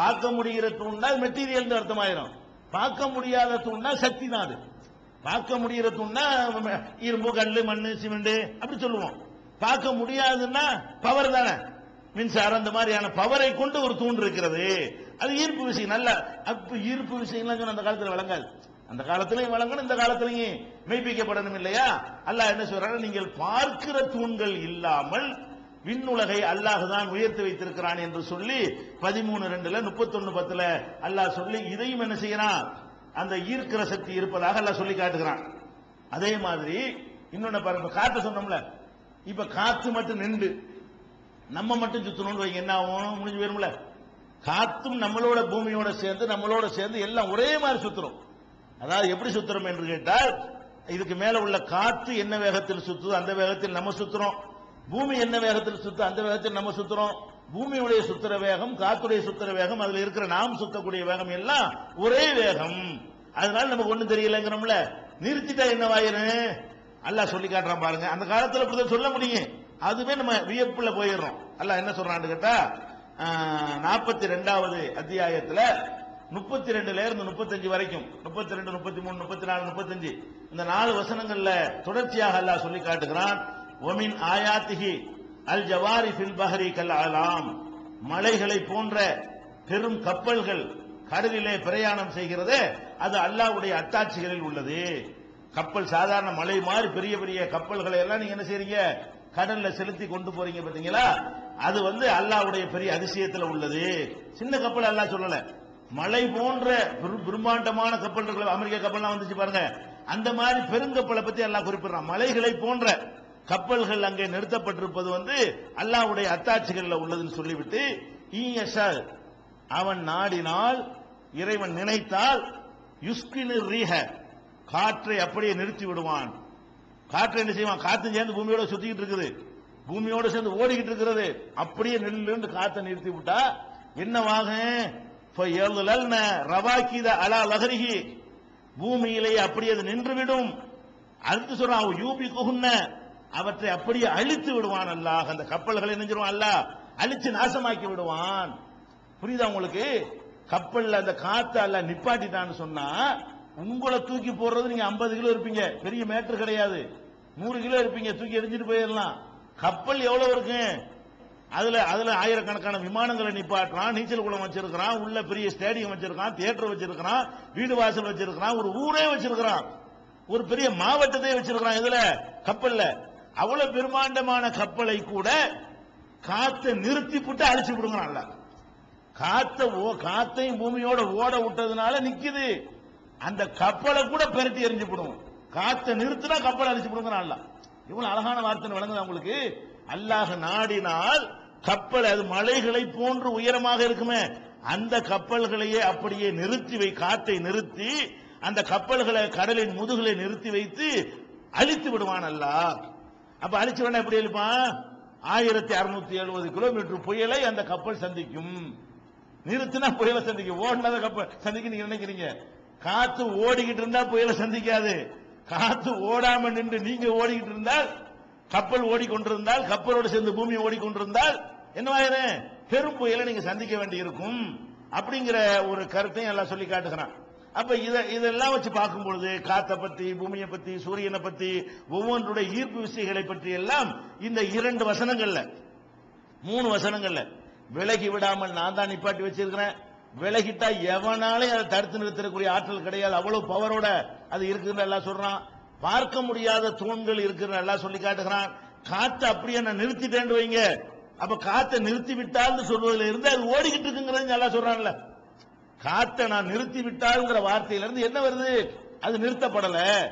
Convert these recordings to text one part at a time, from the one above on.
பார்க்க முடிகிற தூண்னா மெட்டீரியல் அர்த்தமாயிரும். பார்க்க முடியாத தூண்னா சக்தி தான் அது. பார்க்க முடிகிற தூண்னா இரும்பு கல் மண் சிமெண்ட் அப்படி சொல்லுவோம். பார்க்க முடியாதுன்னா பவர் தானே. மின்சாரம் அந்த மாதிரியான பவரை கொண்டு ஒரு தூண் இருக்கிறது. அது ஈர்ப்பு விஷயம். நல்ல அப்ப ஈர்ப்பு விஷயம் அந்த காலத்தில் வழங்காது அந்த காலத்திலையும் வழங்கணும் இந்த காலத்திலையும் மெய்ப்பிக்கப்படணும் இல்லையா? அல்ல என்ன சொல்றாங்க நீங்கள் பார்க்கிற தூண்கள் இல்லாமல் விண்ணுலகை அல்லாஹ் தான் உயர்த்தி வைத்திருக்கிறான் என்று சொல்லி பதிமூணு ரெண்டுல முப்பத்தொன்னு பத்துல அல்லாஹ் சொல்லி இதையும் என்ன செய்யறான்? அந்த ஈர்க்கிற சக்தி இருப்பதாக அல்லாஹ் சொல்லி காட்டுகிறான். அதே மாதிரி இன்னொன்னு பாருங்க காத்து சொன்னோம்ல இப்ப காத்து மட்டும் நின்று நம்ம மட்டும் சுத்தணும்னு வைங்க என்ன ஆகும்? முடிஞ்சு போயிரும்ல. காத்தும் நம்மளோட பூமியோட சேர்ந்து நம்மளோட சேர்ந்து எல்லாம் ஒரே மாதிரி சுத்துறோம். அதாவது எப்படி சுத்துறோம் என்று கேட்டால் இதுக்கு மேல உள்ள காத்து என்ன வேகத்தில் சுத்துதோ அந்த வேகத்தில் நம்ம சுத்துறோம். பூமி என்ன வேகத்தில் சுத்த அந்த வேகத்தில் நம்ம சுத்துறோம். பூமியுடைய சுத்துற வேகம் காத்துடைய சுத்துற வேகம் அதுல இருக்கிற நாம் சுத்தக்கூடிய வேகம் எல்லாம் ஒரே வேகம். அதனால நமக்கு ஒண்ணும் தெரியலங்கிறோம்ல. நிறுத்திட்டா என்னவாயிரும் அல்லாஹ் சொல்லி காட்டுறான் பாருங்க. அந்த காலத்துல இப்படிதான் சொல்ல முடியும். அதுவே நம்ம வியப்புல போயிடுறோம். அல்ல என்ன சொல்றான்னு கேட்டா நாற்பத்தி ரெண்டாவது அத்தியாயத்துல முப்பத்தி ரெண்டுல இருந்து முப்பத்தஞ்சு வரைக்கும் முப்பத்தி ரெண்டு முப்பத்தி மூணு முப்பத்தி நாலு முப்பத்தஞ்சு இந்த நாலு வசனங்கள்ல தொடர்ச்சியாக அல்லாஹ் சொல்லி காட்டுகிறான். ஒமின் ஆயாத்திகி அல் ஜவாரி ஃபில் பஹரி கல் அலாம் மலைகளை போன்ற பெரும் கப்பல்கள் கடலிலே பிரயாணம் செய்கிறது அது அல்லாவுடைய அத்தாட்சிகளில் உள்ளது. கப்பல் சாதாரண மலை மாதிரி பெரிய பெரிய கப்பல்களை எல்லாம் நீங்க என்ன செய்றீங்க? கடல்ல செலுத்தி கொண்டு போறீங்க பாத்தீங்களா? அது வந்து அல்லாவுடைய பெரிய அதிசயத்துல உள்ளது. சின்ன கப்பல் அல்லாஹ் சொல்லல. மலை போன்ற பிரம்மாண்டமான கப்பல் அமெரிக்க கப்பல்லாம் வந்துச்சு பாருங்க. அந்த மாதிரி பெருங்கப்பலை பத்தி எல்லாம் குறிப்பிடுறான். மலைகளை போன்ற கப்பல்கள் அங்கே நிறுத்தப்பட்டிருப்பது வந்து அல்லாஹ்வுடைய அத்தாட்சிகள்ல உள்ளதுன்னு சொல்லிவிட்டு ஈயஷல் அவன் நாடினால் இறைவன் நினைத்தால் யுஸ்கினு ரீஹ காற்றை அப்படியே நிறுத்தி விடுவான். காற்றை என்ன செய்வான்? காத்து சேர்ந்து பூமியோட சுத்திக்கிட்டு இருக்குது. பூமியோட சேர்ந்து ஓடிக்கிட்டு இருக்கிறது. அப்படியே நெல்லுன்னு காத்தை நிறுத்தி விட்டா என்னவாக ரவாக்கித அலா லஹரிகி பூமியிலேயே அப்படியே அது நின்றுவிடும். அடுத்து சொல்றான் யூபி குகுன்ன அவற்றை அப்படியே அழித்து விடுவான் அல்லாஹ். அந்த கப்பல்களை நெஞ்சிருவான் அல்லாஹ்? அழிச்சு நாசமாக்கி விடுவான். புரியுதா உங்களுக்கு? கப்பல்ல அந்த காத்து அல்ல நிப்பாட்டிட்டான்னு சொன்னா உங்களை தூக்கி போடுறது நீங்க 50 கிலோ இருப்பீங்க. பெரிய மேட்டர் கிடையாது. நூறு கிலோ இருப்பீங்க. தூக்கி எரிஞ்சிட்டு போயிடலாம். கப்பல் எவ்வளவு இருக்கு? அதுல அதுல ஆயிரக்கணக்கான விமானங்களை நிப்பாட்டுறான் நீச்சல் குளம் வச்சிருக்கிறான் உள்ள பெரிய ஸ்டேடியம் வச்சிருக்கான் தியேட்டர் வச்சிருக்கிறான் வீடு வாசல் வச்சிருக்கிறான் ஒரு ஊரே வச்சிருக்கிறான். ஒரு பெரிய மாவட்டத்தை வச்சிருக்கிறான் இதுல கப்பல்ல. அவ்வளவு பெருமாண்டமான கப்பலை கூட காத்தை நிறுத்தி போட்டு அழிச்சு விடுங்கிறான்ல காத்த ஓ காத்தையும் பூமியோட ஓட விட்டதுனால நிக்குது. அந்த கப்பலை கூட பெருட்டி எரிஞ்சு விடும். காத்தை நிறுத்தினா கப்பலை அழிச்சு விடுங்கிறான்ல இவ்வளவு அழகான வார்த்தை வழங்குதா உங்களுக்கு? அல்லாஹ் நாடினால் கப்பல் அது மலைகளை போன்று உயரமாக இருக்குமே. அந்த கப்பல்களையே அப்படியே நிறுத்தி வை காத்தை நிறுத்தி அந்த கப்பல்களை கடலின் முதுகலை நிறுத்தி வைத்து அழித்து விடுவான் அல்லாஹ். அப்ப அழிச்சு வேணா எப்படி இருப்பான் ஆயிரத்தி அறுநூத்தி எழுபது கிலோமீட்டர் புயலை அந்த கப்பல் சந்திக்கும். நிறுத்தினா புயலை சந்திக்கும். ஓடினத கப்பல் சந்திக்க நீங்க நினைக்கிறீங்க? காத்து ஓடிக்கிட்டு இருந்தா புயலை சந்திக்காது. காத்து ஓடாம நின்று நீங்க ஓடிக்கிட்டு இருந்தால் கப்பல் ஓடிக்கொண்டிருந்தால் கப்பலோடு சேர்ந்து பூமி ஓடிக்கொண்டிருந்தால் என்னவாயிரும் பெரும் புயலை நீங்க சந்திக்க வேண்டி இருக்கும் அப்படிங்கிற ஒரு கருத்தையும் எல்லாம் சொல்லி காட்டுகிறான். அப்ப இதை இதெல்லாம் வச்சு பார்க்கும் பொழுது காத்தை பத்தி பூமியை பத்தி சூரியனை பத்தி ஒவ்வொன்றுடைய ஈர்ப்பு விசைகளை பற்றி எல்லாம் இந்த இரண்டு வசனங்கள்ல மூணு வசனங்கள்ல விலகி விடாமல் நான் தான் நிப்பாட்டி வச்சிருக்கிறேன். விலகிட்டா எவனாலே அதை தடுத்து நிறுத்தக்கூடிய ஆற்றல் கிடையாது. அவ்வளவு பவரோட அது இருக்குன்னு எல்லாம் சொல்றான். பார்க்க முடியாத தூண்கள் இருக்குன்னு எல்லாம் சொல்லி காட்டுகிறான். காத்தை அப்படியே நான் நிறுத்திட்டேன்னு வைங்க. அப்ப காத்தை நிறுத்தி விட்டால்னு சொல்வதில் இருந்து அது ஓடிக்கிட்டு இருக்குங்கிறது எல்லாம் சொல்றான்ல. காத்தை நான் நிறுத்தி விட்டாருங்கிற வார்த்தையில இருந்து என்ன வருது? அது நிறுத்தப்படல.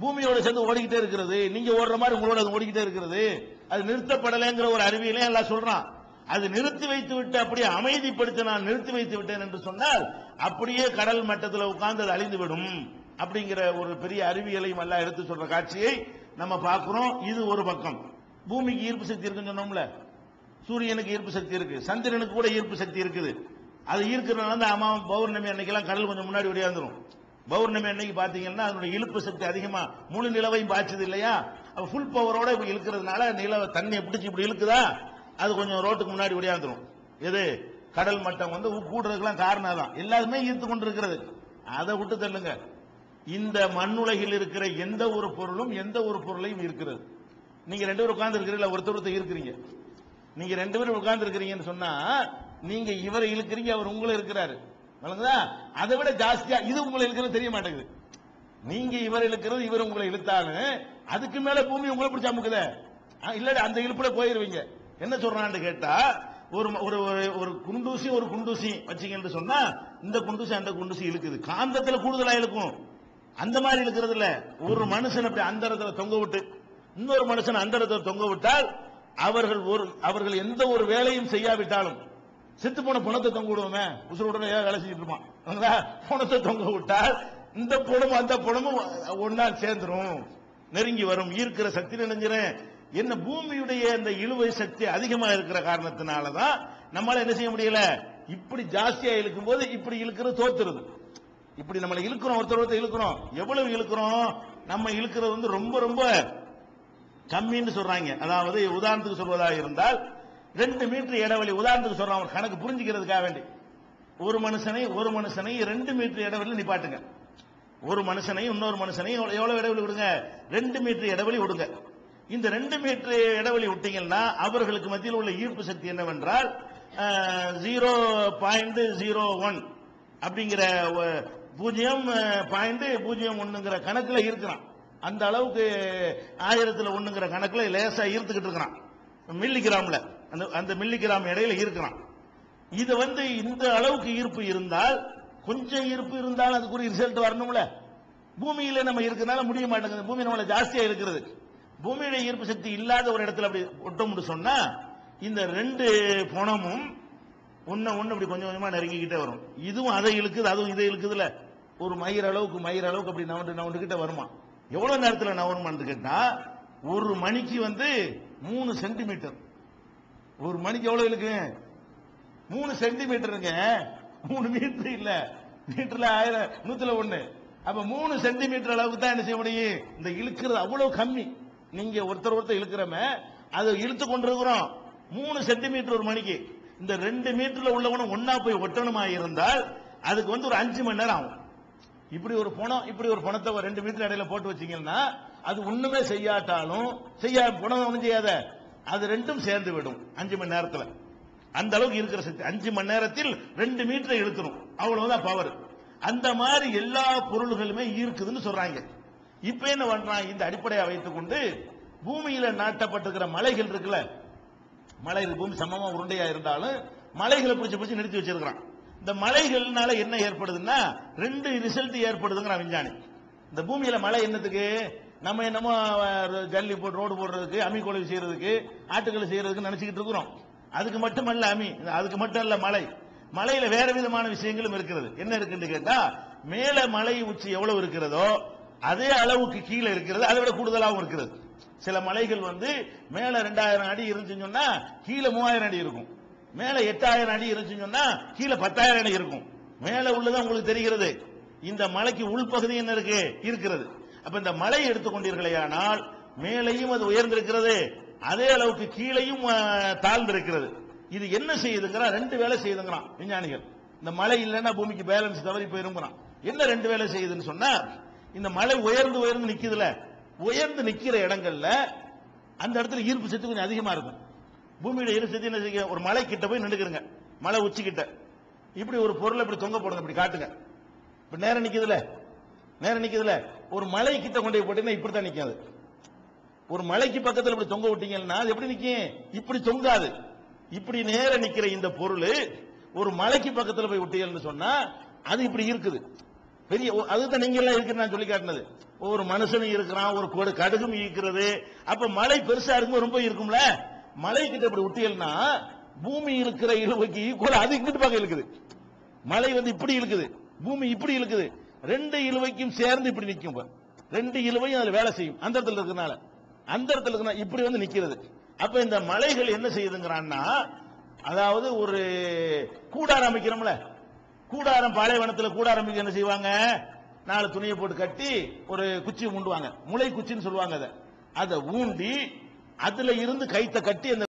பூமியோட சேர்ந்து ஓடிக்கிட்டே இருக்கிறது. நீங்க ஓடுற மாதிரி உங்களோட அது ஓடிக்கிட்டே இருக்கிறது. அது நிறுத்தப்படலைங்கிற ஒரு அறிவியலே எல்லாம் சொல்றான். அது நிறுத்தி வைத்து விட்டு அப்படியே அமைதிப்படுத்தி நான் நிறுத்தி வைத்து விட்டேன் என்று சொன்னால் அப்படியே கடல் மட்டத்தில் உட்கார்ந்து அது அழிந்து விடும். அப்படிங்கிற ஒரு பெரிய அறிவியலையும் எல்லாம் எடுத்து சொல்ற காட்சியை நம்ம பார்க்கிறோம். இது ஒரு பக்கம். பூமிக்கு ஈர்ப்பு சக்தி இருக்குன்னு சொன்னோம்ல. சூரியனுக்கு ஈர்ப்பு சக்தி இருக்கு. சந்திரனுக்கு கூட ஈர்ப்பு சக்தி இருக்குது. அது ஈர்க்கிறதுனால தான் அம்மா பௌர்ணமி அன்னைக்கெல்லாம் கடல் கொஞ்சம் முன்னாடி உடையாந்துரும் பௌர்ணமி அன்னைக்கு பார்த்தீங்கன்னா அதனுடைய இழுப்பு சக்தி அதிகமாக முழு நிலவையும் பாய்ச்சது இல்லையா? அப்போ ஃபுல் பவரோட இப்போ இழுக்கிறதுனால நிலவை தண்ணியை பிடிச்சி இப்படி இழுக்குதா? அது கொஞ்சம் ரோட்டுக்கு முன்னாடி உடையாந்துரும் எது? கடல் மட்டம் வந்து கூடுறதுக்கெல்லாம் காரணம் தான் எல்லாருமே ஈர்த்து கொண்டு இருக்கிறது அதை விட்டு தள்ளுங்க. இந்த மண்ணுலகில் இருக்கிற எந்த ஒரு பொருளும் எந்த ஒரு பொருளையும் இருக்கிறது நீங்க ரெண்டு பேரும் உட்கார்ந்து இருக்கிறீங்களா ஒருத்தர் ஒருத்தர் இருக்கிறீங்க நீங்க ரெண்டு பேரும் உட்கார்ந்து இருக்கிறீங்கன்னு சொன்னா நீங்க இவரை இழுக்கிறீங்க அவர் உங்களை இருக்கிறாரு வழங்குதா? அதை விட ஜாஸ்தியா இது உங்களை இழுக்கிறது தெரிய மாட்டேங்குது. நீங்க இவர் இழுக்கிறது இவர் உங்களை இழுத்தாலும் அதுக்கு மேல பூமி உங்களை பிடிச்சா அமுக்குதே. இல்ல அந்த இழுப்புல போயிருவீங்க. என்ன சொல்றான்னு கேட்டா ஒரு ஒரு ஒரு- ஒரு குண்டூசி ஒரு குண்டூசி வச்சீங்கன்னு சொன்னா இந்த குண்டூசி அந்த குண்டூசி இழுக்குது. காந்தத்துல கூடுதலா இழுக்கும். அந்த மாதிரி இழுக்கிறது இல்ல. ஒரு மனுஷன் அப்படி அந்த இடத்துல தொங்க விட்டு இன்னொரு மனுஷன் அந்த இடத்துல தொங்க விட்டால் அவர்கள் ஒரு அவர்கள் எந்த ஒரு வேலையும் செய்யாவிட்டாலும் செத்து போன பணத்தை தொங்க விடுவோமே. உசுரோட ஏன் வேலை செஞ்சுட்டு இருப்பான்? பணத்தை தொங்க விட்டால் இந்த பணமும் அந்த பணமும் ஒன்னா சேர்ந்துரும். நெருங்கி வரும். ஈர்க்கிற சக்தி நினைஞ்சிறேன் என்ன பூமியுடைய அந்த இழுவை சக்தி அதிகமா இருக்கிற காரணத்தினாலதான் நம்மளால என்ன செய்ய முடியல? இப்படி ஜாஸ்தியா இழுக்கும் போது இப்படி இழுக்கிறது தோத்துருது. இப்படி நம்மளை இழுக்கிறோம் ஒருத்தர் ஒருத்தர் இழுக்கிறோம். எவ்வளவு இழுக்கிறோம்? நம்ம இழுக்கிறது வந்து ரொம்ப ரொம்ப கம்மின்னு சொல்றாங்க. அதாவது உதாரணத்துக்கு சொல்வதாக இருந்தால் ரெண்டு மீட்டர் இடைவெளி உதாரணத்துக்கு சொல்றான் அவன் கணக்கு புரிஞ்சுக்கிறதுக்காக வேண்டி. ஒரு மனுஷனை ஒரு மனுஷனை ரெண்டு மீட்டர் இடைவெளி நிப்பாட்டுங்க. ஒரு மனுஷனை இன்னொரு மனுஷனை எவ்வளவு இடைவெளி விடுங்க? ரெண்டு மீட்டர் இடைவெளி விடுங்க. இந்த ரெண்டு மீட்டர் இடைவெளி விட்டீங்கன்னா அவர்களுக்கு மத்தியில் உள்ள ஈர்ப்பு சக்தி என்னவென்றால் ஜீரோ பாயிண்ட் ஜீரோ ஒன் அப்படிங்கிற பூஜ்ஜியம் பாயிண்ட் பூஜ்ஜியம் ஒண்ணுங்கிற கணக்குல இருக்கிறான். அந்த அளவுக்கு ஆயிரத்துல ஒண்ணுங்கிற கணக்குல லேசா ஈர்த்துக்கிட்டு இருக்கிறான். மில்லி கிராம்ல அந்த அந்த மில்லிகிராம் இடையில இருக்கிறான் இது வந்து இந்த அளவுக்கு ஈர்ப்பு இருந்தால் கொஞ்சம் ஈர்ப்பு இருந்தால் அதுக்குரிய ரிசல்ட் வரணும்ல. பூமியில நம்ம இருக்கிறதுனால முடிய மாட்டேங்குது. பூமி நம்மள ஜாஸ்தியா இருக்கிறது. பூமியுடைய ஈர்ப்பு சக்தி இல்லாத ஒரு இடத்துல அப்படி ஒட்டோம்னு சொன்னா இந்த ரெண்டு புணமும் ஒன்னு ஒன்று அப்படி கொஞ்சம் கொஞ்சமா நெருங்கிக்கிட்டே வரும். இதுவும் அதை இழுக்குது அதுவும் இதை இழுக்குதுல. ஒரு மயிர் அளவுக்கு மயிர் அளவுக்கு அப்படி நவண்டு நவண்டு கிட்ட வருமா? எவ்வளவு நேரத்தில் நவருமான்னு கேட்டா ஒரு மணிக்கு வந்து மூணு சென்டிமீட்டர் ஒரு மணிக்கு எவ்வளவு இழுக்கு? மூணு சென்டிமீட்டருங்க மூணு மீட்டர் இல்ல. மீட்டர்ல ஆயிரம் நூத்துல ஒண்ணு. அப்ப மூணு சென்டிமீட்டர் அளவுக்கு தான் என்ன செய்ய முடியும்? இந்த இழுக்கிறது அவ்வளவு கம்மி. நீங்க ஒருத்தர் ஒருத்தர் இழுக்கிறம அதை இழுத்து கொண்டிருக்கிறோம். மூணு சென்டிமீட்டர் ஒரு மணிக்கு. இந்த ரெண்டு மீட்டர்ல உள்ளவனும் ஒன்னா போய் ஒட்டணுமா இருந்தால் அதுக்கு வந்து ஒரு அஞ்சு மணி நேரம் ஆகும். இப்படி ஒரு பணம் இப்படி ஒரு பணத்தை ஒரு ரெண்டு மீட்டர் இடையில போட்டு வச்சீங்கன்னா அது ஒண்ணுமே செய்யாட்டாலும் செய்ய பணம் ஒண்ணும் செய்யாத. அது ரெண்டும் சேர்ந்து விடும் அஞ்சு மணி நேரத்தில். அந்த அளவுக்கு இருக்கிற சக்தி. அஞ்சு மணி நேரத்தில் ரெண்டு மீட்டரை இழுத்துரும் அவ்வளவுதான் பவர் அந்த மாதிரி எல்லா பொருள்களுமே ஈர்க்குதுன்னு சொல்றாங்க. இப்ப என்ன பண்றான்? இந்த அடிப்படையை வைத்துக் கொண்டு பூமியில நாட்டப்பட்டிருக்கிற மலைகள் இருக்குல்ல மலை பூமி சமமா உருண்டையா இருந்தாலும் மலைகளை பிடிச்சி பிடிச்சி நிறுத்தி வச்சிருக்கிறான். இந்த மலைகள்னால என்ன ஏற்படுதுன்னா ரெண்டு ரிசல்ட் ஏற்படுதுங்கிற விஞ்ஞானி. இந்த பூமியில மழை என்னத்துக்கு? நம்ம என்னமோ ஜல்லி போட்டு ரோடு போடுறதுக்கு அமி கொலை செய்யறதுக்கு ஆட்டுக்களை செய்யறதுக்கு நினைச்சுக்கிட்டு இருக்கிறோம். அதுக்கு மட்டுமல்ல அமி அதுக்கு மட்டும் இல்ல மலை. மலையில வேற விதமான விஷயங்களும் இருக்கிறது. என்ன இருக்குன்னு கேட்டா மேல மலை உச்சி எவ்வளவு இருக்கிறதோ அதே அளவுக்கு கீழே இருக்கிறது. அதை விட கூடுதலாகவும் இருக்கிறது. சில மலைகள் வந்து மேல ரெண்டாயிரம் அடி இருந்துச்சுன்னு சொன்னா கீழே மூவாயிரம் அடி இருக்கும். மேல எட்டாயிரம் அடி இருந்துச்சுன்னு சொன்னா கீழே பத்தாயிரம் அடி இருக்கும். மேல உள்ளதான் உங்களுக்கு தெரிகிறது. இந்த மலைக்கு உள்பகுதி என்ன இருக்கு? இருக்கிறது. அப்ப இந்த மலை எடுத்துக்கொண்டீர்களேயானால் மேலையும் அது உயர்ந்திருக்கிறது. அதே அளவுக்கு கீழையும் தாழ்ந்திருக்கிறது. இது என்ன செய்யுதுங்கிறா ரெண்டு வேலை செய்யுதுங்கிறான் விஞ்ஞானிகள். இந்த மழை இல்லைன்னா பூமிக்கு பேலன்ஸ் தவறி போயிருங்கிறான். என்ன ரெண்டு வேலை செய்யுதுன்னு சொன்னா இந்த மலை உயர்ந்து உயர்ந்து நிக்குதுல. உயர்ந்து நிக்கிற இடங்கள்ல அந்த இடத்துல ஈர்ப்பு சக்தி கொஞ்சம் அதிகமா இருக்கும். பூமியோட ஈர்ப்பு சக்தி என்ன செய்ய ஒரு மலை கிட்ட போய் நின்றுக்கிறங்க மலை உச்சி கிட்ட. இப்படி ஒரு பொருளை இப்படி தொங்க போடுங்க இப்படி காட்டுங்க. இப்ப நேரம் நிக்குதுல. நேரம் நிக்குதுல. ஒரு மலை கிட்ட கொண்டு போய் போட்டீங்கன்னா இப்படி தான் நிக்காது ஒரு மலைக்கு பக்கத்துல இப்படி தொங்க விட்டீங்கன்னா அது எப்படி நிக்கும்? இப்படி தொங்காது. இப்படி நேர நிக்கிற இந்த பொருள் ஒரு மலைக்கு பக்கத்துல போய் விட்டீங்கன்னு சொன்னா அது இப்படி இருக்குது. பெரிய அதுதான் நீங்க எல்லாம் இருக்கு நான் சொல்லி காட்டினது. ஒரு மனுஷனும் இருக்கிறான் ஒரு கொடு கடுகும் இருக்கிறது. அப்ப மலை பெருசா இருக்கும்போது ரொம்ப இருக்கும்ல? மலை கிட்ட இப்படி விட்டீங்கன்னா பூமி இருக்கிற இழுவைக்கு ஈக்குவல் அது இங்கிட்டு பக்கம் இருக்குது மலை வந்து இப்படி இருக்குது பூமி இப்படி இருக்குது ரெண்டு இழுவைக்கும் சேர்ந்து இப்படி நிற்கும் ரெண்டு இழுவையும் அதுல வேலை செய்யும். அந்த இடத்துல இருக்கனால அந்த இடத்துல இருக்கனால இப்படி வந்து நிக்கிறது. அப்ப இந்த மலைகள் என்ன செய்யுதுங்கிறான்னா அதாவது ஒரு கூடாரம் அமைக்கிறோம்ல. கூடாரம் பாலைவனத்தில் கூடாரம் அமைக்க என்ன செய்வாங்க? நாலு துணியை போட்டு கட்டி ஒரு குச்சி உண்டுவாங்க. முளை குச்சின்னு சொல்லுவாங்க அதை. அதை ஊண்டி அதுல இருந்து கைத்த கட்டி அந்த